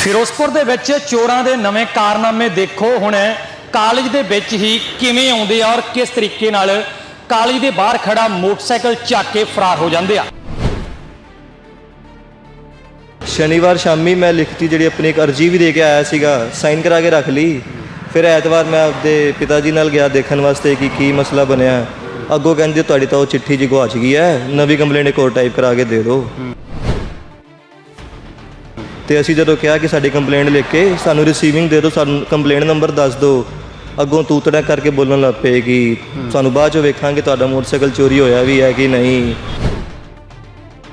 ਫਿਰੋਜ਼ਪੁਰ ਦੇ ਵਿੱਚ ਚੋਰਾਂ ਦੇ ਨਵੇਂ ਕਾਰਨਾਮੇ ਦੇਖੋ। ਹੁਣ ਕਾਲਜ ਦੇ ਵਿੱਚ ਹੀ ਕਿਵੇਂ ਆਉਂਦੇ ਆ ਔਰ ਕਿਸ ਤਰੀਕੇ ਨਾਲ ਕਾਲਜ ਦੇ ਬਾਹਰ ਖੜਾ ਮੋਟਰਸਾਈਕਲ ਚੱਕ ਕੇ ਫਰਾਰ ਹੋ ਜਾਂਦੇ ਆ। ਸ਼ਨੀਵਾਰ ਸ਼ਾਮੀ ਮੈਂ ਲਿਖਤੀ ਜਿਹੜੀ ਆਪਣੀ ਇੱਕ ਅਰਜੀ ਵੀ ਦੇ ਕੇ ਆਇਆ ਸੀਗਾ, ਸਾਈਨ ਕਰਾ ਕੇ ਰੱਖ ਲਈ। ਫਿਰ ਐਤਵਾਰ ਮੈਂ ਆਪਦੇ ਪਿਤਾ ਜੀ ਨਾਲ ਗਿਆ ਦੇਖਣ ਵਾਸਤੇ ਕਿ ਕੀ ਮਸਲਾ ਬਣਿਆ। ਅੱਗੋਂ ਕਹਿੰਦੇ ਤੁਹਾਡੀ ਤਾਂ ਉਹ ਚਿੱਠੀ ਜੀ ਗੁਆਚ ਗਈ ਹੈ, ਨਵੀਂ ਕੰਪਲੇਂਟ ਇੱਕ ਟਾਈਪ ਕਰਾ ਕੇ ਦੇ ਦਿਓ। ਤੇ ਅਸੀਂ ਜਦੋਂ ਕਿਹਾ ਕਿ ਸਾਡੀ ਕੰਪਲੇਂਟ ਲਿਖ ਕੇ ਸਾਨੂੰ ਰਿਸੀਵਿੰਗ ਦੇ ਦਿਓ ਸਾਨੂੰ ਕੰਪਲੇਂਟ ਨੰਬਰ ਦੱਸ ਦਿਓ ਅੱਗੋਂ ਤੂਤੜਾ ਕਰਕੇ ਬੋਲਣ ਲੱਗ ਪਏ ਕਿ ਸਾਨੂੰ ਬਾਅਦ ਚ ਵੇਖਾਂਗੇ ਤੁਹਾਡਾ ਮੋਟਰਸਾਈਕਲ ਚੋਰੀ ਹੋਇਆ ਵੀ ਹੈ ਕਿ ਨਹੀਂ।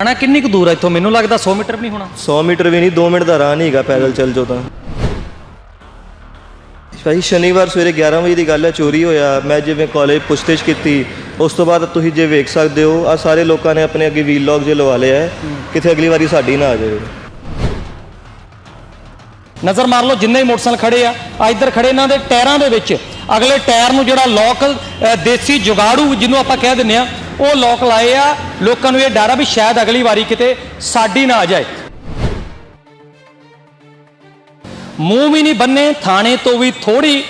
ਹਣਾ ਕਿੰਨੀ ਕੁ ਦੂਰ ਆ ਇੱਥੋਂ? ਮੈਨੂੰ ਲੱਗਦਾ 100 ਮੀਟਰ ਵੀ ਨਹੀਂ ਹੋਣਾ। 100 ਮੀਟਰ ਵੀ ਨਹੀਂ 2 ਮਿੰਟ ਦਾ ਰਾਹ ਨਹੀਂ ਹੈਗਾ ਪੈਦਲ ਚੱਲ ਜਾਓ ਤਾਂ। ਭਾਈ ਸ਼ਨੀਵਾਰ ਸਵੇਰੇ 11 ਵਜੇ ਦੀ ਗੱਲ ਹੈ ਚੋਰੀ ਹੋਇਆ। ਮੈਂ ਜਿਵੇਂ ਕਾਲਜ ਪੁੱਛਤੇਛ ਕੀਤੀ ਉਸ ਤੋਂ ਬਾਅਦ ਤੁਸੀਂ ਜੇ ਵੇਖ ਸਕਦੇ ਹੋ ਆ ਸਾਰੇ ਲੋਕਾਂ ਨੇ ਆਪਣੇ ਅੱਗੇ ਵੀਲੌਗ ਜੇ ਲਵਾ ਲਿਆ ਹੈ। ਕਿਤੇ ਅਗਲੀ ਵਾਰੀ ਸਾਡੀ ਨਾ ਆ ਜਾਵੇ। ਨਜ਼ਰ ਮਾਰ ਲਓ, ਜਿੰਨੇ ਵੀ ਮੋਟਰਸਾਈਕਲ ਖੜੇ ਆ ਆ ਇੱਧਰ ਖੜੇ ਇਹਨਾਂ ਦੇ ਟਾਇਰਾਂ ਦੇ ਵਿੱਚ। ਅਗਲੇ ਟਾਇਰ ਨੂੰ ਜਿਹੜਾ ਲੋਕ ਦੇਸੀ ਜੁਗਾੜੂ ਜਿਹਨੂੰ ਆਪਾਂ ਕਹਿ ਦਿੰਦੇ ਆ, ਉਹ ਲੋਕ ਲਾਏ ਆ। ਲੋਕਾਂ ਨੂੰ ਇਹ ਡਰ ਆ ਵੀ ਸ਼ਾਇਦ ਅਗਲੀ ਵਾਰੀ ਕਿਤੇ ਸਾਡੀ ਨਾ ਆ ਜਾਏ। ਮੂੰਹ ਵੀ ਨਹੀਂ ਬੰਨੇ, ਥਾਣੇ ਤੋਂ ਵੀ ਥੋੜੀ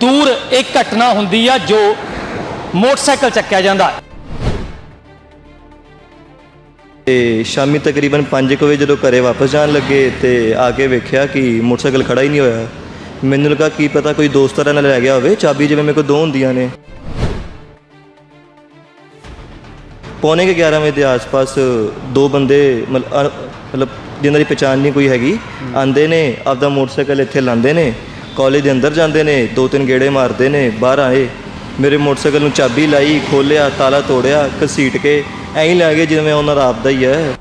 ਦੂਰ ਇੱਕ ਘਟਨਾ ਹੁੰਦੀ ਆ ਜੋ ਮੋਟਰਸਾਈਕਲ ਚੱਕਿਆ ਜਾਂਦਾ। ਤੇ ਸ਼ਾਮੀ ਤਕਰੀਬਨ 5 ਵਜੇ ਜਦੋਂ ਘਰੇ ਵਾਪਸ ਜਾਣ ਲੱਗੇ ਤੇ ਆ ਕੇ ਵੇਖਿਆ ਕਿ ਮੋਟਰਸਾਈਕਲ ਖੜਾ ਹੀ ਨਹੀਂ ਹੋਇਆ। ਮੈਨੂੰ ਲੱਗਾ ਕੀ ਪਤਾ ਕੋਈ ਦੋਸਤ ਨਾਲ ਲੈ ਗਿਆ ਹੋਵੇ, ਚਾਬੀ ਜਿਵੇਂ ਮੇਰੇ ਕੋਲ ਦੋ ਹੁੰਦੀਆਂ ਨੇ। ਪੌਣੇ ਕੁ 11 ਵਜੇ ਦੇ ਆਸ-ਪਾਸ ਦੋ ਬੰਦੇ ਮਤਲਬ ਮਤਲਬ ਜਿਨ੍ਹਾਂ ਦੀ ਪਛਾਣ ਨਹੀਂ ਕੋਈ ਹੈਗੀ ਆਂਦੇ ਨੇ, ਆਪਦਾ ਮੋਟਰਸਾਈਕਲ ਇੱਥੇ ਲਾਉਂਦੇ ਨੇ ਕਾਲਜ ਦੇ ਅੰਦਰ ਜਾਂਦੇ ਨੇ, ਦੋ ਤਿੰਨ ਗੇੜੇ ਮਾਰਦੇ ਨੇ, ਬਾਹਰ ਆਏ। ਮੇਰੇ ਮੋਟਰਸਾਈਕਲ ਨੂੰ ਚਾਬੀ ਲਾਈ ਖੋਲਿਆ ਤਾਲਾ ਤੋੜਿਆ ਘਸੀਟ ਕੇ ਐਂ ਹੀ ਲੈ ਗਏ ਜਿਵੇਂ ਉਹਨਾਂ ਦਾ ਆਪਦਾ ਹੀ ਹੈ।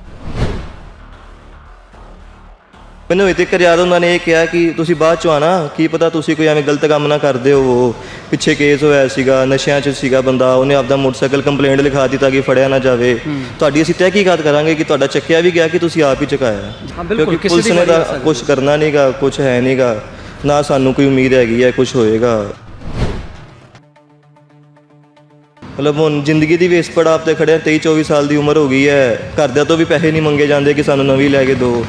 ਮੈਨੂੰ ਇਹ ਤੱਕ ਯਾਦ ਉਹਨਾਂ ਨੇ ਇਹ ਕਿਹਾ ਕਿ ਤੁਸੀਂ ਬਾਅਦ ਚ ਆਣਾ ਕੀ ਪਤਾ ਤੁਸੀਂ ਕੋਈ ਐਵੇਂ ਗਲਤ ਕੰਮ ਨਾ ਕਰਦੇ ਹੋ ਪਿੱਛੇ ਕੇਸ ਹੋਇਆ ਸੀਗਾ ਨਸ਼ਿਆਂ 'ਚ ਸੀਗਾ ਬੰਦਾ ਉਹਨੇ ਆਪਦਾ ਮੋਟਰਸਾਈਕਲ ਕੰਪਲੇਂਟ ਲਿਖਾ ਦਿੱਤੀ ਤਾਂ ਕਿ ਫੜਿਆ ਨਾ ਜਾਵੇ। ਤੁਹਾਡੀ ਅਸੀਂ ਤਹਿਕੀਕਾਤ ਕਰਾਂਗੇ ਕਿ ਤੁਹਾਡਾ ਚੱਕਿਆ ਵੀ ਗਿਆ ਕਿ ਤੁਸੀਂ ਆਪ ਹੀ ਚੁਕਾਇਆ। ਕਿਉਂਕਿ ਪੁਲਿਸ ਨੇ ਤਾਂ ਕੁਝ ਕਰਨਾ ਨਹੀਂਗਾ ਕੁਝ ਹੈ ਨਹੀਂਗਾ ਨਾ ਸਾਨੂੰ ਕੋਈ ਉਮੀਦ ਹੈਗੀ ਹੈ ਕੁਝ ਹੋਏਗਾ। ਮਤਲਬ ਹੁਣ ਜ਼ਿੰਦਗੀ ਦੀ ਵੇਸ ਪੜਾਅ ਤੇ ਖੜੇ ਹਾਂ 23 24 ਸਾਲ ਦੀ ਉਮਰ ਹੋ ਗਈ ਹੈ। ਘਰਦਿਆਂ ਤੋਂ ਵੀ ਪੈਸੇ ਨਹੀਂ ਮੰਗੇ ਜਾਂਦੇ ਕਿ ਸਾਨੂੰ ਨਵੀਂ ਲੈ ਕੇ ਦਿਓ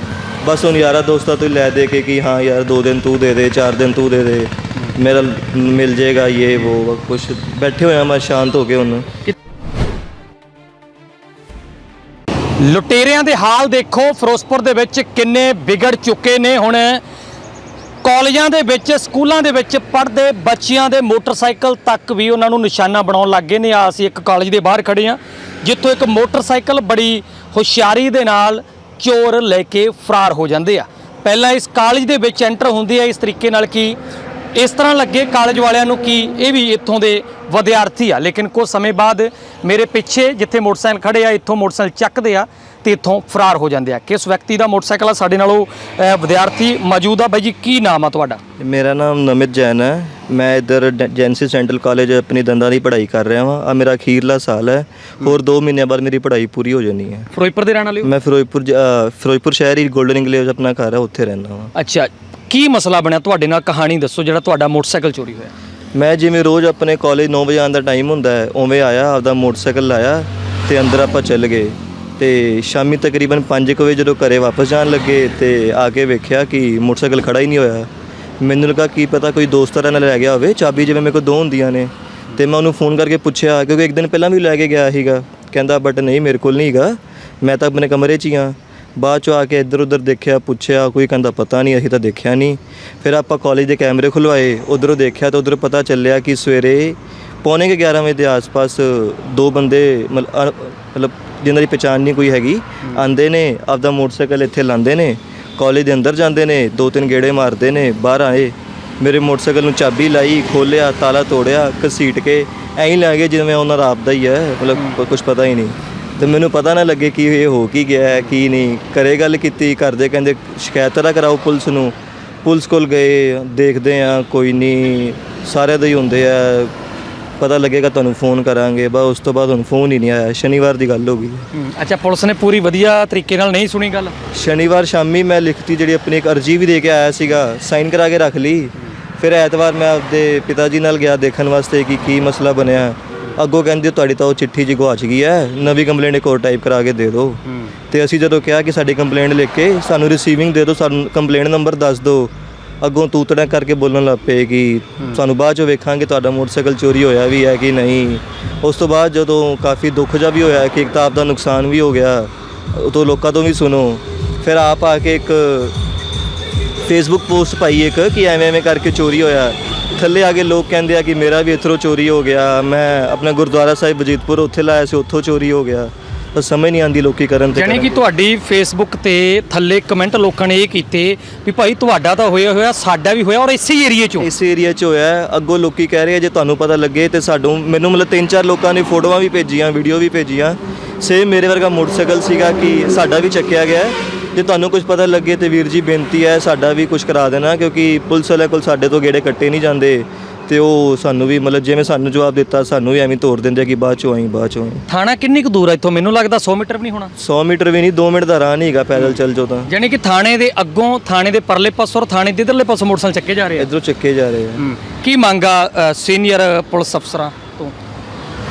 ਬਸ ਹੁਣ ਯਾਰਾ ਦੋਸਤਾਂ ਤੋਂ ਹੀ ਲੈ ਦੇ ਕੇ ਕਿ ਹਾਂ ਯਾਰ, ਦੋ ਦਿਨ ਤੂੰ ਦੇ ਦੇ, ਚਾਰ ਦਿਨ ਤੂੰ ਦੇ ਦੇ। ਮੇਰਾ ਮਿਲ ਜਾਏਗਾ ਇਹ ਉਹ ਕੁਝ ਬੈਠੇ ਹੋਇਆ ਮੈਂ ਸ਼ਾਂਤ ਹੋ ਕੇ ਹੁਣ। ਲੁਟੇਰਿਆਂ ਦੇ ਹਾਲ ਦੇਖੋ, ਫਿਰੋਜ਼ਪੁਰ ਦੇ ਵਿੱਚ ਕਿੰਨੇ ਵਿਗੜ ਚੁੱਕੇ ਨੇ ਹੁਣ ਕਾਲਜਾਂ ਦੇ ਵਿੱਚ, ਸਕੂਲਾਂ ਦੇ ਵਿੱਚ ਪੜ੍ਹਦੇ ਬੱਚਿਆਂ ਦੇ ਮੋਟਰਸਾਈਕਲ ਤੱਕ ਵੀ ਉਹਨਾਂ ਨੂੰ ਨਿਸ਼ਾਨਾ ਬਣਾਉਣ ਲੱਗ ਗਏ ਨੇ। ਆ ਅਸੀਂ ਇੱਕ ਕਾਲਜ ਦੇ ਬਾਹਰ ਖੜੇ ਆ ਜਿੱਥੋਂ ਇੱਕ ਮੋਟਰਸਾਈਕਲ ਬੜੀ ਹੁਸ਼ਿਆਰੀ ਦੇ ਨਾਲ ਚੋਰ ਲੈ ਕੇ ਫਰਾਰ ਹੋ ਜਾਂਦੇ ਆ। ਪਹਿਲਾਂ ਇਸ ਕਾਲਜ ਦੇ ਵਿੱਚ ਐਂਟਰ ਹੁੰਦੇ ਆ, ਇਸ ਤਰੀਕੇ ਨਾਲ ਕਿ ਇਸ ਤਰ੍ਹਾਂ ਲੱਗੇ ਕਾਲਜ ਵਾਲਿਆਂ ਨੂੰ ਕਿ ਇਹ ਵੀ ਇੱਥੋਂ ਦੇ ਵਿਦਿਆਰਥੀ ਆ। ਲੇਕਿਨ ਕੁਝ ਸਮੇਂ ਬਾਅਦ ਮੇਰੇ ਪਿੱਛੇ ਜਿੱਥੇ ਮੋਟਰਸਾਈਕਲ ਖੜੇ ਆ, ਇੱਥੋਂ ਮੋਟਰਸਾਈਕਲ ਚੱਕਦੇ ਆ ਤੇ ਇੱਥੋਂ ਫਰਾਰ ਹੋ ਜਾਂਦੇ ਆ। ਕਿਸ ਵਿਅਕਤੀ ਦਾ ਮੋਟਰਸਾਈਕਲ ਆ? ਸਾਡੇ ਨਾਲੋਂ ਅਹ, ਵਿਦਿਆਰਥੀ ਮੌਜੂਦ ਆ। ਬਾਈ ਜੀ ਕੀ ਨਾਮ ਆ ਤੁਹਾਡਾ? ਮੇਰਾ ਨਾਮ ਨਮਿਤ ਜੈਨ ਹੈ। ਮੈਂ ਇੱਧਰ ਡ- ਜੈਨਸੀ ਸੈਂਟਰਲ ਕਾਲਜ ਆਪਣੀ ਦੰਦਾਂ ਦੀ ਪੜ੍ਹਾਈ ਕਰ ਰਿਹਾ ਹਾਂ ਆ ਮੇਰਾ ਅਖੀਰਲਾ ਸਾਲ ਹੈ ਹੋਰ 2 ਮਹੀਨਿਆਂ ਬਾਅਦ ਮੇਰੀ ਪੜ੍ਹਾਈ ਪੂਰੀ ਹੋ ਜਾਣੀ ਹੈ। ਫਿਰੋਜ਼ਪੁਰ ਦੇ ਰਹਿਣ ਵਾਲੇ ਹੋ? ਮੈਂ ਫਿਰੋਜ਼ਪੁਰ ਜ- ਅ, ਫਿਰੋਜ਼ਪੁਰ ਸ਼ਹਿਰ ਹੀ 골ਡਨ ਇੰਗਲੇਜ ਆਪਣਾ ਘਰ ਹੈ ਉੱਥੇ ਰਹਿੰਦਾ ਹਾਂ ਅੱਛਾ ਕੀ ਮਸਲਾ ਬਣਿਆ? ਤੁਹਾਡੇ ਨਾਲ ਕਹਾਣੀ ਦੱਸੋ ਜਿਹੜਾ ਤੁਹਾਡਾ ਮੋਟਰਸਾਈਕਲ ਚੋਰੀ ਹੋਇਆ। ਮੈਂ ਜਿਵੇਂ ਰੋਜ਼ ਆਪਣੇ ਕਾਲਜ 9 ਵਜੇ ਆਉਣ ਦਾ ਟਾਈਮ ਹੁੰਦਾ ਹੈ ਉਵੇਂ ਆਇਆ ਆਪਦਾ ਮੋਟਰਸਾਈਕਲ ਲਾਇਆ ਤੇ ਅੰਦਰ ਆਪਾਂ ਚੱਲ ਗਏ। ਤੇ ਸ਼ਾਮੀ ਤਕਰੀਬਨ 5 ਵਜੇ ਜਦੋਂ ਘਰੇ ਵਾਪਸ ਜਾਣ ਲੱਗੇ ਤੇ ਆ ਕੇ ਵੇਖਿਆ ਕਿ ਮੋਟਰਸਾਈਕਲ ਖੜਾ ਹੀ ਨਹੀਂ ਹੋਇਆ। ਮੈਨੂੰ ਲੱਗਾ ਕੀ ਪਤਾ ਕੋਈ ਦੋਸਤਾਂ ਨਾਲ ਲੈ ਗਿਆ ਹੋਵੇ, ਚਾਬੀ ਜਿਵੇਂ ਮੇਰੇ ਕੋਲ ਦੋ ਹੁੰਦੀਆਂ ਨੇ। ਤੇ ਮੈਂ ਉਹਨੂੰ ਫੋਨ ਕਰਕੇ ਪੁੱਛਿਆ, ਕਿਉਂਕਿ ਇੱਕ ਦਿਨ ਪਹਿਲਾਂ ਵੀ ਲੈ ਕੇ ਗਿਆ ਸੀਗਾ। ਕਹਿੰਦਾ ਬਟ ਨਹੀਂ, ਮੇਰੇ ਕੋਲ ਨਹੀਂ ਹੈਗਾ। ਮੈਂ ਤਾਂ ਆਪਣੇ ਕਮਰੇ 'ਚ ਹੀ ਹਾਂ। ਬਾਅਦ 'ਚੋਂ ਆ ਕੇ ਇੱਧਰ ਉੱਧਰ ਦੇਖਿਆ, ਪੁੱਛਿਆ, ਕੋਈ ਕਹਿੰਦਾ ਪਤਾ ਨਹੀਂ, ਅਸੀਂ ਤਾਂ ਦੇਖਿਆ ਨਹੀਂ। ਫਿਰ ਆਪਾਂ ਕਾਲਜ ਦੇ ਕੈਮਰੇ ਖੁਲਵਾਏ। ਉਧਰੋਂ ਦੇਖਿਆ ਤਾਂ ਉਧਰ ਪਤਾ ਚੱਲਿਆ ਕਿ ਸਵੇਰੇ ਪੌਣੇ ਕੁ 11 ਵਜੇ ਦੇ ਆਸ-ਪਾਸ ਦੋ ਬੰਦੇ ਮਤਲਬ ਮਤਲਬ ਜਿਨ੍ਹਾਂ ਦੀ ਪਛਾਣ ਨਹੀਂ ਕੋਈ ਹੈਗੀ ਆਂਦੇ ਨੇ ਆਪਦਾ ਮੋਟਰਸਾਈਕਲ ਇੱਥੇ ਲਾਉਂਦੇ ਨੇ ਕਾਲਜ ਦੇ ਅੰਦਰ ਜਾਂਦੇ ਨੇ ਦੋ ਤਿੰਨ ਗੇੜੇ ਮਾਰਦੇ ਨੇ ਬਾਹਰ ਆਏ ਮੇਰੇ ਮੋਟਰਸਾਈਕਲ ਨੂੰ ਚਾਬੀ ਲਾਈ ਖੋਲਿਆ ਤਾਲਾ ਤੋੜਿਆ ਘਸੀਟ ਕੇ ਐਂ ਹੀ ਲੈ ਗਏ ਜਿਵੇਂ ਉਹਨਾਂ ਦਾ ਆਪਦਾ ਹੀ ਹੈ ਮਤਲਬ ਕੁਝ ਪਤਾ ਹੀ ਨਹੀਂ। ਤੇ ਮੈਨੂੰ ਪਤਾ ਨਾ ਲੱਗੇ ਕਿ ਇਹ ਹੋ ਕੀ ਗਿਆ ਹੈ ਕੀ ਨਹੀਂ ਘਰੇ ਗੱਲ ਕੀਤੀ ਘਰ ਦੇ ਕਹਿੰਦੇ ਸ਼ਿਕਾਇਤ ਤਾਂ ਕਰਾਓ ਪੁਲਿਸ ਨੂੰ ਪੁਲਿਸ ਕੋਲ ਗਏ ਦੇਖਦੇ ਆ ਕੋਈ ਨਹੀਂ ਸਾਰਿਆਂ ਦੇ ਹੀ ਹੁੰਦੇ ਆ ਪਤਾ ਲੱਗੇਗਾ ਤੁਹਾਨੂੰ ਫੋਨ ਕਰਾਂਗੇ ਬਸ ਉਸ ਤੋਂ ਬਾਅਦ ਹੁਣ ਫੋਨ ਹੀ ਨਹੀਂ ਆਇਆ ਸ਼ਨੀਵਾਰ ਦੀ ਗੱਲ ਹੋ ਗਈ। ਅੱਛਾ ਪੁਲਿਸ ਨੇ ਪੂਰੀ ਵਧੀਆ ਤਰੀਕੇ ਨਾਲ ਨਹੀਂ ਸੁਣੀ ਗੱਲ? ਸ਼ਨੀਵਾਰ ਸ਼ਾਮੀ ਮੈਂ ਲਿਖਤੀ ਜਿਹੜੀ ਆਪਣੀ ਇੱਕ ਅਰਜੀ ਵੀ ਦੇ ਕੇ ਆਇਆ ਸੀਗਾ ਸਾਈਨ ਕਰਾ ਕੇ ਰੱਖ ਲਈ। ਫਿਰ ਐਤਵਾਰ ਮੈਂ ਆਪਦੇ ਪਿਤਾ ਜੀ ਨਾਲ ਗਿਆ ਦੇਖਣ ਵਾਸਤੇ ਕਿ ਕੀ ਮਸਲਾ ਬਣਿਆ। ਅੱਗੋਂ ਕਹਿੰਦੇ ਤੁਹਾਡੀ ਤਾਂ ਉਹ ਚਿੱਠੀ ਜੀ ਗਵਾਚ ਗਈ ਹੈ ਨਵੀਂ ਕੰਪਲੇਂਟ ਇੱਕ ਹੋਰ ਟਾਈਪ ਕਰਾ ਕੇ ਦੇ ਦਿਓ। ਤੇ ਅਸੀਂ ਜਦੋਂ ਕਿਹਾ ਕਿ ਸਾਡੀ ਕੰਪਲੇਂਟ ਲਿਖ ਕੇ ਸਾਨੂੰ ਰਿਸੀਵਿੰਗ ਦੇ ਦਿਓ ਸਾਨੂੰ ਕੰਪਲੇਂਟ ਨੰਬਰ ਦੱਸ ਦਿਓ ਅੱਗੋਂ ਤੂਤੜਾ ਕਰਕੇ ਬੋਲਣ ਲੱਗ ਪਏ ਕਿ ਸਾਨੂੰ ਬਾਅਦ ਚੋਂ ਵੇਖਾਂਗੇ ਤੁਹਾਡਾ ਮੋਟਰਸਾਈਕਲ ਚੋਰੀ ਹੋਇਆ ਵੀ ਹੈ ਕਿ ਨਹੀਂ। ਉਸ ਤੋਂ ਬਾਅਦ ਜਦੋਂ ਕਾਫੀ ਦੁੱਖ ਜਿਹਾ ਵੀ ਹੋਇਆ ਕਿ ਇੱਕ ਤਾਂ ਆਪਦਾ ਨੁਕਸਾਨ ਵੀ ਹੋ ਗਿਆ ਉਹ ਤੋਂ ਲੋਕਾਂ ਤੋਂ ਵੀ ਸੁਣੋ। ਫਿਰ ਆਪ ਆ ਕੇ ਇੱਕ ਫੇਸਬੁੱਕ ਪੋਸਟ ਪਾਈ ਇੱਕ ਕਿ ਐਵੇਂ ਐਵੇਂ ਕਰਕੇ ਚੋਰੀ ਹੋਇਆ। ਥੱਲੇ ਆ ਕੇ ਲੋਕ ਕਹਿੰਦੇ ਆ ਕਿ ਮੇਰਾ ਵੀ ਇੱਥੋਂ ਚੋਰੀ ਹੋ ਗਿਆ ਮੈਂ ਆਪਣਾ ਗੁਰਦੁਆਰਾ ਸਾਹਿਬ ਵਜੀਦਪੁਰ ਉੱਥੇ ਲਾਇਆ ਸੀ ਉੱਥੋਂ ਚੋਰੀ ਹੋ ਗਿਆ। ਸਮਝ ਨਹੀਂ ਆਂਦੀ ਲੋਕੀ ਕਰਨ ਤੇ ਜਾਣੀ ਕਿ। ਤੁਹਾਡੀ ਫੇਸਬੁੱਕ ਤੇ ਥੱਲੇ ਕਮੈਂਟ ਲੋਕਾਂ ਨੇ ਇਹ ਕੀਤੇ ਵੀ ਭਾਈ ਤੁਹਾਡਾ ਤਾਂ ਹੋਇਆ ਹੋਇਆ ਸਾਡਾ ਵੀ ਹੋਇਆ ਔਰ ਇਸੇ ਏਰੀਏ ਚੋਂ ਇਸ ਏਰੀਆ 'ਚ ਹੋਇਆ ਹੈ। ਅੱਗੋਂ ਲੋਕੀ ਕਹਿ ਰਹੇ ਆ ਜੇ ਤੁਹਾਨੂੰ ਪਤਾ ਲੱਗੇ ਤੇ ਸਾਨੂੰ ਮੈਨੂੰ ਮਤਲਬ ਤਿੰਨ ਚਾਰ ਲੋਕਾਂ ਨੇ ਫੋਟੋਆਂ ਵੀ ਭੇਜੀਆਂ ਵੀਡੀਓ ਵੀ ਭੇਜੀਆਂ ਸੇਮ ਮੇਰੇ ਵਰਗਾ ਮੋਟਰਸਾਈਕਲ ਸੀਗਾ ਕਿ ਸਾਡਾ ਵੀ ਚੱਕਿਆ ਗਿਆ ਹੈ। ਜੇ ਤੁਹਾਨੂੰ ਕੁਝ ਪਤਾ ਲੱਗੇ ਤੇ ਵੀਰ ਜੀ ਬੇਨਤੀ ਹੈ ਸਾਡਾ ਵੀ ਕੁਝ ਕਰਾ ਦੇਣਾ ਕਿਉਂਕਿ ਪੁਲਿਸ ਵਾਲੇ ਕੋਲ ਸਾਡੇ ਤੋਂ ਗੇੜੇ ਕੱਟੇ ਨਹੀਂ ਜਾਂਦੇ ਤੇ ਉਹ ਸਾਨੂੰ ਵੀ ਮਤਲਬ ਜਿਵੇਂ ਸਾਨੂੰ ਜਵਾਬ ਦਿੱਤਾ ਸਾਨੂੰ ਵੀ ਐਵੇਂ ਤੋੜ ਦਿੰਦੇ ਕਿ ਬਾਅਦ ਚੋਂ ਆਈ ਬਾਅਦ ਚੋਂ ਆਈ। ਥਾਣਾ ਕਿੰਨੀ ਕੁ ਦੂਰ ਹੈ ਇੱਥੋਂ? ਮੈਨੂੰ ਲੱਗਦਾ 100 ਮੀਟਰ ਵੀ ਨਹੀਂ ਹੋਣਾ। 100 ਮੀਟਰ ਵੀ ਨਹੀਂ 2 ਮਿੰਟ ਦਾ ਰਾਹ ਨਹੀਂ ਹੈਗਾ ਪੈਦਲ ਚੱਲ ਜਾਓ ਤਾਂ। ਜਾਣੀ ਕਿ ਥਾਣੇ ਦੇ ਅੱਗੋਂ ਥਾਣੇ ਦੇ ਪਰਲੇ ਪਾਸੋਂ ਔਰ ਥਾਣੇ ਦੇ ਇਧਰਲੇ ਪਾਸੋਂ ਮੋਟਰਸਾਈਕਲ ਚੱਕੇ ਜਾ ਰਹੇ ਆ? ਇਧਰੋਂ ਚੱਕੇ ਜਾ ਰਹੇ ਆ। ਹੂੰ। ਕੀ ਮੰਗਾ ਸੀਨੀਅਰ ਪੁਲਿਸ ਅਫਸਰਾਂ ਤੋਂ?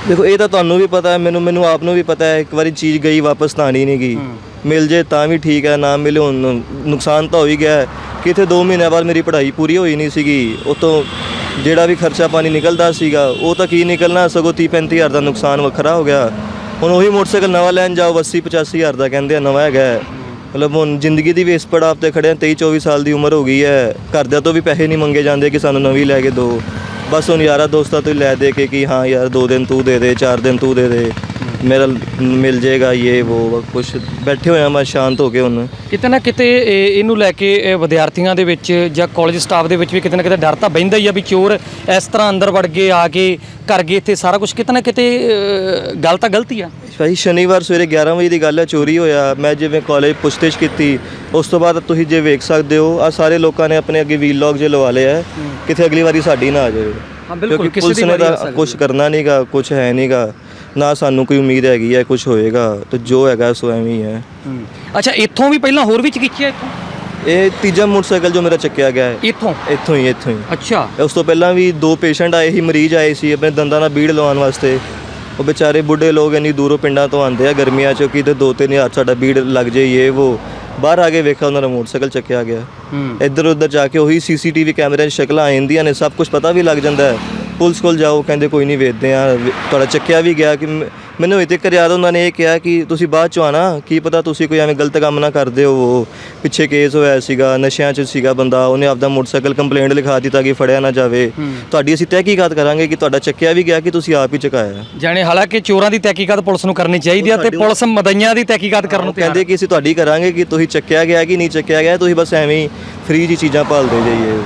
ਦੇਖੋ ਇਹ ਤਾਂ ਤੁਹਾਨੂੰ ਵੀ ਪਤਾ ਹੈ ਮੈਨੂੰ ਮੈਨੂੰ ਆਪ ਨੂੰ ਵੀ ਪਤਾ ਹੈ ਇੱਕ ਵਾਰੀ ਚੀਜ਼ ਗਈ ਵਾਪਸ ਤਾਂ ਆਣੀ ਨਹੀਂ ਗਈ ਮਿਲ ਜੇ ਤਾਂ ਵੀ ਠੀਕ ਹੈ ਨਾ ਮਿਲੇ ਹੁਣ ਨੁਕਸਾਨ ਤਾਂ ਹੋ ਹੀ ਗਿਆ ਹੈ। ਕਿਤੇ 2 ਮਹੀਨਿਆਂ ਬਾਅਦ ਮੇਰੀ ਪੜ੍ਹਾਈ ਪੂਰੀ ਹੋਈ ਨਹੀਂ ਸੀਗੀ ਉਤੋਂ ਜਿਹੜਾ ਵੀ ਖਰਚਾ ਪਾਣੀ ਨਿਕਲਦਾ ਸੀਗਾ, ਉਹ ਤਾਂ ਕੀ ਨਿਕਲਣਾ? ਸਗੋਂ 30 35 ਹਜ਼ਾਰ ਦਾ ਨੁਕਸਾਨ ਵੱਖਰਾ ਹੋ ਗਿਆ। ਹੁਣ ਉਹੀ ਮੋਟਰਸਾਈਕਲ ਨਵਾਂ ਲੈਣ ਜਾਓ 80 85 ਹਜ਼ਾਰ ਦਾ ਕਹਿੰਦੇ ਆ, ਨਵਾਂ ਹੈਗਾ ਮਤਲਬ ਹੁਣ ਜ਼ਿੰਦਗੀ ਦੀ ਵੀ ਇਸ ਪੜਾਅ ਤੇ ਖੜੇ ਹਾਂ 23 24 ਸਾਲ ਦੀ ਉਮਰ ਹੋ ਗਈ ਹੈ। ਘਰਦਿਆਂ ਤੋਂ ਵੀ ਪੈਸੇ ਨਹੀਂ ਮੰਗੇ ਜਾਂਦੇ ਕਿ ਸਾਨੂੰ ਨਵੀਂ ਲੈ ਕੇ ਦਿਓ। ਬਸ ਹੁਣ ਯਾਰਾ ਦੋਸਤਾਂ ਤੋਂ ਹੀ ਲੈ ਦੇ ਕੇ ਕਿ ਹਾਂ ਯਾਰ 2 ਦਿਨ ਤੂੰ ਦੇ ਦੇ 4 ਦਿਨ ਤੂੰ ਦੇ ਦੇ। ਮੇਰਾ ਮਿਲ ਜਾਏਗਾ ਇਹ ਉਹ ਕੁਝ ਬੈਠੇ ਹੋਏ ਆ ਮੈਂ ਸ਼ਾਂਤ ਹੋ ਕੇ ਹੁਣ ਕਿਤੇ ਨਾ ਕਿਤੇ ਇਹ- ਇਹਨੂੰ ਲੈ ਕੇ ਇਹ ਵਿਦਿਆਰਥੀਆਂ ਦੇ ਵਿੱਚ ਜਾਂ ਕਾਲਜ ਸਟਾਫ ਦੇ ਵਿੱਚ ਵੀ ਕਿਤੇ ਨਾ ਕਿਤੇ ਡਰ ਤਾਂ ਬਹਿੰਦਾ ਹੀ ਆ ਵੀ ਚੋਰ ਇਸ ਤਰ੍ਹਾਂ ਅੰਦਰ ਵੜ ਗਏ ਆ ਕੇ ਕਰ ਗਏ ਇੱਥੇ ਸਾਰਾ ਕੁਝ ਕਿਤੇ ਨਾ ਕਿਤੇ ਅਹ, ਗੱਲ ਤਾਂ ਗਲਤੀ ਆ। ਭਾਈ ਸ਼ਨੀਵਾਰ ਸਵੇਰੇ 11 ਵਜੇ ਦੀ ਗੱਲ ਹੈ ਚੋਰੀ ਹੋਇਆ। ਮੈਂ ਜਿਵੇਂ ਕਾਲਜ ਪੁੱਛਤਿਛ ਕੀਤੀ ਉਸ ਤੋਂ ਬਾਅਦ ਤੁਸੀਂ ਜੇ ਵੇਖ ਸਕਦੇ ਹੋ ਆ ਸਾਰੇ ਲੋਕਾਂ ਨੇ ਆਪਣੇ ਅੱਗੇ ਵੀਲੌਗ ਜੇ ਲਵਾ ਲਿਆ ਹੈ, ਕਿਤੇ ਅਗਲੀ ਵਾਰੀ ਸਾਡੀ ਨਾ ਆ ਜਾਵੇ। ਹਾਂ ਬਿਲਕੁਲ ਕਿਸੇ ਪੁਲਿਸ ਦੀ ਨੇ ਵਾਰੀ ਆ ਤਾਂ ਸਕਦੀ ਕੁਝ ਕਰਨਾ ਨਹੀਂਗਾ ਕੁਝ ਹੈ ਨਹੀਂਗਾ ਨਾ ਸਾਨੂੰ ਕੋਈ ਉਮੀਦ ਹੈਗੀ ਹੈ ਕੁਝ ਹੋਏਗਾ ਤੇ ਜੋ ਹੈਗਾ ਸੋ ਐਵੇਂ ਹੀ ਹੈ। ਅੱਛਾ ਇੱਥੋਂ ਵੀ ਪਹਿਲਾਂ ਹੋਰ ਵੀ ਚਕਿੱਚਿਆ ਇੱਥੋਂ? ਇਹ ਤੀਜਾ ਮੋਟਰਸਾਈਕਲ ਜੋ ਮੇਰਾ ਚੱਕਿਆ ਗਿਆ ਹੈ। ਇੱਥੋਂ? ਇੱਥੋਂ ਹੀ ਇੱਥੋਂ ਹੀ। ਅੱਛਾ। ਉਸ ਤੋਂ ਪਹਿਲਾਂ ਵੀ ਦੋ ਪੇਸ਼ੈਂਟ ਆਏ ਸੀ ਮਰੀਜ਼ ਆਏ ਸੀ ਆਪਣੇ ਦੰਦਾਂ ਦਾ ਬੀੜ ਲਵਾਉਣ ਵਾਸਤੇ। ਉਹ ਵਿਚਾਰੇ ਬੁੱਢੇ ਲੋਕ ਇੰਨੀ ਦੂਰੋਂ ਪਿੰਡਾਂ ਤੋਂ ਆਉਂਦੇ ਆ ਗਰਮੀਆਂ 'ਚ ਕਿਤੇ ਦੋ ਤਿੰਨ ਹਜ਼ਾਰ ਸਾਡਾ ਬੀੜ ਲੱਗ ਜੇ ਇਹ ਉਹ ਬਾਹਰ ਆ ਕੇ ਵੇਖਿਆ ਉਹਨਾਂ ਦਾ ਮੋਟਰਸਾਈਕਲ ਚੱਕਿਆ ਗਿਆ। ਇੱਧਰ ਉੱਧਰ ਜਾ ਕੇ ਉਹੀ ਸੀਸੀਟੀਵੀ ਕੈਮਰਿਆਂ 'ਚ ਸ਼ਕਲਾਂ ਆ ਜਾਂਦੀਆਂ ਨੇ ਸਭ ਕੁਝ ਪਤਾ ਵੀ ਲੱਗ ਜਾਂਦਾ ਹੈ। ਪੁਲਿਸ ਕੋਲ ਜਾਓ ਕਹਿੰਦੇ ਕੋਈ ਨਹੀਂ ਵੇਚਦੇ ਆ। ਤੁਹਾਡਾ ਚੱਕਿਆ ਵੀ ਗਿਆ ਕਿ ਮੈਨੂੰ ਇਹ ਤੱਕ ਯਾਦ ਉਹਨਾਂ ਨੇ ਇਹ ਕਿਹਾ ਕਿ ਤੁਸੀਂ ਬਾਅਦ ਚ ਆਣਾ ਕੀ ਪਤਾ ਤੁਸੀਂ ਕੋਈ ਐਵੇਂ ਗਲਤ ਕੰਮ ਨਾ ਕਰਦੇ ਹੋ ਪਿੱਛੇ ਕੇਸ ਹੋਇਆ ਸੀਗਾ ਨਸ਼ਿਆਂ 'ਚ ਸੀਗਾ ਬੰਦਾ ਉਹਨੇ ਆਪਦਾ ਮੋਟਰਸਾਈਕਲ ਕੰਪਲੇਂਟ ਲਿਖਾ ਦਿੱਤਾ ਕਿ ਫੜਿਆ ਨਾ ਜਾਵੇ। ਤੁਹਾਡੀ ਅਸੀਂ ਤਹਿਕੀਕਾਤ ਕਰਾਂਗੇ ਕਿ ਤੁਹਾਡਾ ਚੱਕਿਆ ਵੀ ਗਿਆ ਕਿ ਤੁਸੀਂ ਆਪ ਹੀ ਚੁਕਾਇਆ। ਜਾਣੇ ਹਾਲਾਂਕਿ ਚੋਰਾਂ ਦੀ ਤਹਿਕੀਕਾਤ ਪੁਲਿਸ ਨੂੰ ਕਰਨੀ ਚਾਹੀਦੀ ਆ ਤੇ ਪੁਲਿਸ ਮਦਈਆਂ ਦੀ ਤਹਿਕੀਕਾਤ ਕਰਨ ਨੂੰ ਕਹਿੰਦੇ ਕਿ ਅਸੀਂ ਤੁਹਾਡੀ ਕਰਾਂਗੇ ਕਿ ਤੁਸੀਂ ਚੱਕਿਆ ਗਿਆ ਕਿ ਨਹੀਂ ਚੱਕਿਆ ਗਿਆ ਤੁਸੀਂ ਬਸ ਐਵੇਂ ਹੀ ਫ੍ਰੀ ਜੀ ਚੀਜ਼ਾਂ ਭਾਲਦੇ ਜਾਈਏ।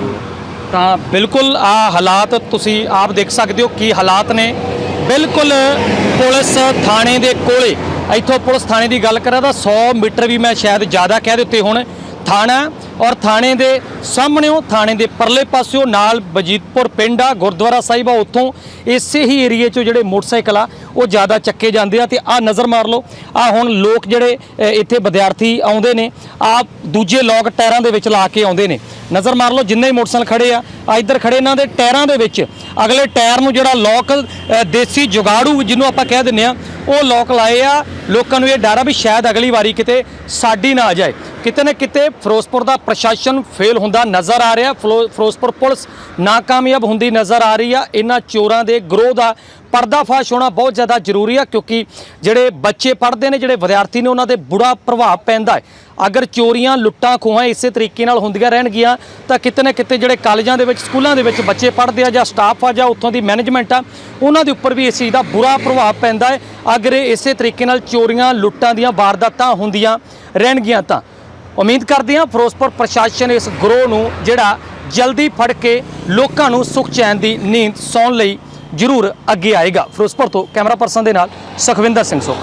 ਤਾਂ ਬਿਲਕੁਲ ਆ ਹਾਲਾਤ ਤੁਸੀਂ ਆਪ ਦੇਖ ਸਕਦੇ ਹੋ ਕੀ ਹਾਲਾਤ ਨੇ। ਬਿਲਕੁਲ ਪੁਲਿਸ ਥਾਣੇ ਦੇ ਕੋਲੇ, ਇੱਥੋਂ ਪੁਲਿਸ ਥਾਣੇ ਦੀ ਗੱਲ ਕਰਾਂ ਤਾਂ 100 ਮੀਟਰ ਵੀ ਮੈਂ ਸ਼ਾਇਦ ਜ਼ਿਆਦਾ ਕਹਿ ਦਿੱਤੇ ਹੁਣ। ਥਾਣਾ ਔਰ ਥਾਣੇ ਦੇ ਸਾਹਮਣੇੋਂ ਥਾਣੇ ਦੇ ਪਰਲੇ ਪਾਸਿਓਂ ਨਾਲ ਬਜੀਤਪੁਰ ਪਿੰਡ ਆ, ਗੁਰਦੁਆਰਾ ਸਾਹਿਬ ਆ, ਉੱਥੋਂ ਇਸੇ ਹੀ ਏਰੀਏ 'ਚੋਂ ਜਿਹੜੇ ਮੋਟਰਸਾਈਕਲ ਆ, ਉਹ ਜ਼ਿਆਦਾ ਚੱਕੇ ਜਾਂਦੇ ਆ ਤੇ ਆ ਨਜ਼ਰ ਮਾਰ ਲਓ ਆ ਹੁਣ ਲੋਕ ਜਿਹੜੇ ਇੱਥੇ ਵਿਦਿਆਰਥੀ ਆਉਂਦੇ ਨੇ ਆ ਦੂਜੇ ਲੋਕ ਟਾਇਰਾਂ ਦੇ ਵਿੱਚ ਲਾ ਕੇ ਆਉਂਦੇ ਨੇ। ਨਜ਼ਰ ਮਾਰ ਲਓ, ਜਿੰਨੇ ਹੀ ਮੋਟਰਸਾਈਕਲ ਖੜੇ ਆ ਆ ਇੱਧਰ ਖੜੇ ਇਹਨਾਂ ਦੇ ਟਾਇਰਾਂ ਦੇ ਵਿੱਚ। ਅਗਲੇ ਟਾਇਰ ਨੂੰ ਜਿਹੜਾ ਲੋਕ ਦੇਸੀ ਜੁਗਾੜੂ, ਜਿਹਨੂੰ ਆਪਾਂ ਕਹਿ ਦਿੰਨੇ ਆ ਉਹ ਲੋਕ ਲਾਏ ਆ। ਲੋਕਾਂ ਨੂੰ ਇਹ ਡਰ ਆ ਵੀ ਸ਼ਾਇਦ ਅਗਲੀ ਵਾਰੀ ਕਿਤੇ ਸਾਡੀ ਨਾ ਆ ਜਾਏ। ਕਿਤੇ ਨਾ ਕਿਤੇ ਫਿਰੋਜ਼ਪੁਰ ਦਾ ਪ੍ਰਸ਼ਾਸਨ ਫੇਲ ਹੁੰਦਾ ਨਜ਼ਰ ਆ ਰਿਹਾ। ਫਿਰੋ- ਫਿਰੋਜ਼ਪੁਰ ਪੁਲਿਸ ਨਾਕਾਮਯਾਬ ਹੁੰਦੀ ਨਜ਼ਰ ਆ ਰਹੀ ਆ। ਇਹਨਾਂ ਚੋਰਾਂ ਦੇ ਗਰੋਹ ਦਾ ਪਰਦਾਫਾਸ਼ ਹੋਣਾ ਬਹੁਤ ਜ਼ਿਆਦਾ ਜ਼ਰੂਰੀ ਆ ਕਿਉਂਕਿ ਜਿਹੜੇ ਬੱਚੇ ਪੜ੍ਹਦੇ ਨੇ, ਜਿਹੜੇ ਵਿਦਿਆਰਥੀ ਨੇ, ਉਹਨਾਂ ਦੇ ਬੁਰਾ ਪ੍ਰਭਾਵ ਪੈਂਦਾ ਹੈ। ਅਗਰ ਚੋਰੀਆਂ, ਲੁੱਟਾਂ, ਖੋਹਾਂ ਇਸੇ ਤਰੀਕੇ ਨਾਲ ਹੁੰਦੀਆਂ ਰਹਿਣਗੀਆਂ, ਤਾਂ ਕਿਤੇ ਨਾ ਕਿਤੇ ਜਿਹੜੇ ਕਾਲਜਾਂ ਦੇ ਵਿੱਚ, ਸਕੂਲਾਂ ਦੇ ਵਿੱਚ ਬੱਚੇ ਪੜ੍ਹਦੇ ਆ ਜਾਂ ਸਟਾਫ ਆ ਜਾਂ ਉੱਥੋਂ ਦੀ ਮੈਨੇਜਮੈਂਟ ਆ, ਉਹਨਾਂ ਦੇ ਉੱਪਰ ਵੀ ਇਸ ਚੀਜ਼ ਦਾ ਬੁਰਾ ਪ੍ਰਭਾਵ ਪੈਂਦਾ ਹੈ। ਅਗਰ ਇਸੇ ਤਰੀਕੇ ਨਾਲ ਚੋਰੀਆਂ, ਲੁੱਟਾਂ ਦੀਆਂ ਵਾਰਦਾਤਾਂ ਹੁੰਦੀਆਂ ਰਹਿਣਗੀਆਂ ਤਾਂ ਉਮੀਦ ਕਰਦੇ ਹਾਂ ਫਿਰੋਜ਼ਪੁਰ ਪ੍ਰਸ਼ਾਸਨ ਇਸ ਗਰੋਹ ਨੂੰ ਜਿਹੜਾ ਜਲਦੀ ਫੜ ਕੇ ਲੋਕਾਂ ਨੂੰ ਸੁਖ ਚੈਨ ਦੀ ਨੀਂਦ ਸੌਣ ਲਈ ਜ਼ਰੂਰ ਅੱਗੇ ਆਏਗਾ। ਫਿਰੋਜ਼ਪੁਰ ਤੋਂ ਕੈਮਰਾ ਪਰਸਨ ਦੇ ਨਾਲ ਸੁਖਵਿੰਦਰ ਸਿੰਘ ਸੋ